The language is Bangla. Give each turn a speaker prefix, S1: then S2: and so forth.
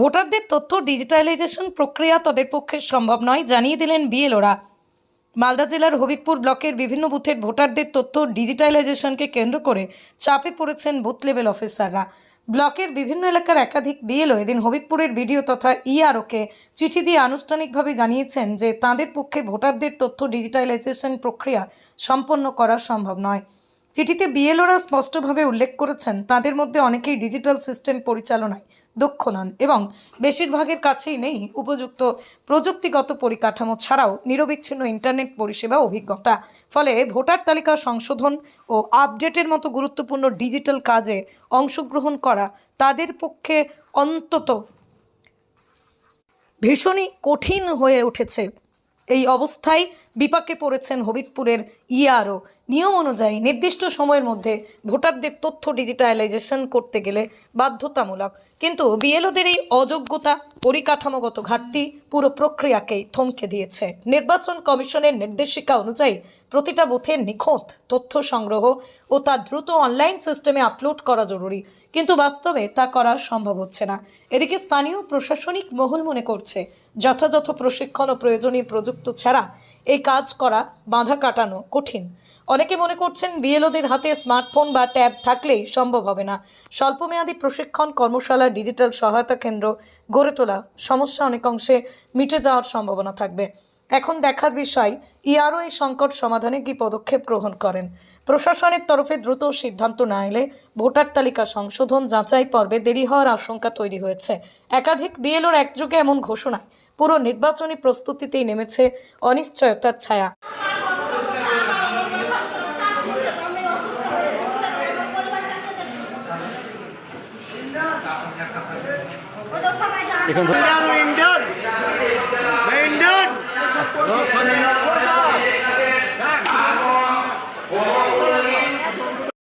S1: ভোটারদের তথ্য ডিজিটালাইজেশন প্রক্রিয়া তাদের পক্ষে সম্ভব নয়, জানিয়ে দিলেন বিএলওরা। মালদা জেলার হবিবপুর ব্লকের বিভিন্ন বুথের ভোটারদের তথ্য ডিজিটালাইজেশনকে কেন্দ্র করে চাপে পড়েছেন বুথ লেভেল অফিসাররা। ব্লকের বিভিন্ন এলাকার একাধিক বিএলও এদিন হবিবপুরের বিডিও তথা ইআরওকে চিঠি দিয়ে আনুষ্ঠানিকভাবে জানিয়েছেন যে তাদের পক্ষে ভোটারদের তথ্য ডিজিটালাইজেশন প্রক্রিয়া সম্পন্ন করা সম্ভব নয়। চিঠিতে বিএলওরা স্পষ্টভাবে উল্লেখ করেছেন, তাদের মধ্যে অনেকেই ডিজিটাল সিস্টেম পরিচালনায় দক্ষ নন এবং বেশিরভাগের কাছেই নেই উপযুক্ত প্রযুক্তিগত পরিকাঠামো ছাড়াও নিরবিচ্ছিন্ন ইন্টারনেট পরিষেবা অভিজ্ঞতা। ফলে ভোটার তালিকা সংশোধন ও আপডেটের মতো গুরুত্বপূর্ণ ডিজিটাল কাজে অংশগ্রহণ করা তাদের পক্ষে অন্তত ভীষণই কঠিন হয়ে উঠেছে। এই অবস্থায় বিপাকে পড়েছেন হবিবপুরের ইআরও নিয়ম অনুযায়ী নির্দিষ্ট সময়ের মধ্যে ভোটারদের তথ্য ডিজিটালাইজেশন করতে গেলে বাধ্যতামূলক। কিন্তু বিএলওদের এই অযোগ্যতা, পরিকাঠামোগত ঘাটতি পুরো প্রক্রিয়াকেই থমকে দিয়েছে। নির্বাচন কমিশনের নির্দেশিকা অনুযায়ী প্রতিটা বুথে নিখোঁত তথ্য সংগ্রহ ও তা দ্রুত অনলাইন সিস্টেমে আপলোড করা জরুরি। কিন্তু বাস্তবে তা করা সম্ভব হচ্ছে না। এদিকে স্থানীয় প্রশাসনিক মহল মনে করছে, যথাযথ প্রশিক্ষণ ও প্রয়োজনীয় প্রযুক্ত ছাড়া এই কাজ করা বাধা কাটানো কঠিন। অনেকে মনে করছেন বিএলওদের হাতে স্মার্টফোন বা ট্যাব থাকলেই সম্ভব হবে না। স্বল্পমেয়াদী প্রশিক্ষণ কর্মশালা, ডিজিটাল সহায়তা কেন্দ্র গড়ে তোলা, সমস্যা অনেকাংশে মিটে যাওয়ার সম্ভাবনা থাকবে। এখন দেখার বিষয় ইআরও এই সংকট সমাধানে কি পদক্ষেপ গ্রহণ করেন? প্রশাসনের তরফে দ্রুত সিদ্ধান্ত না এলে ভোটার তালিকা সংশোধন যাচাই পর্বে দেরি হওয়ার আশঙ্কা তৈরি হয়েছে। একাধিক বিএলওর একযোগে এমন ঘোষণায় পুরো নির্বাচনী প্রস্তুতিতেই নেমেছে অনিশ্চয়তার ছায়া।
S2: ইন্ডিয়ান? ইন্ডিয়া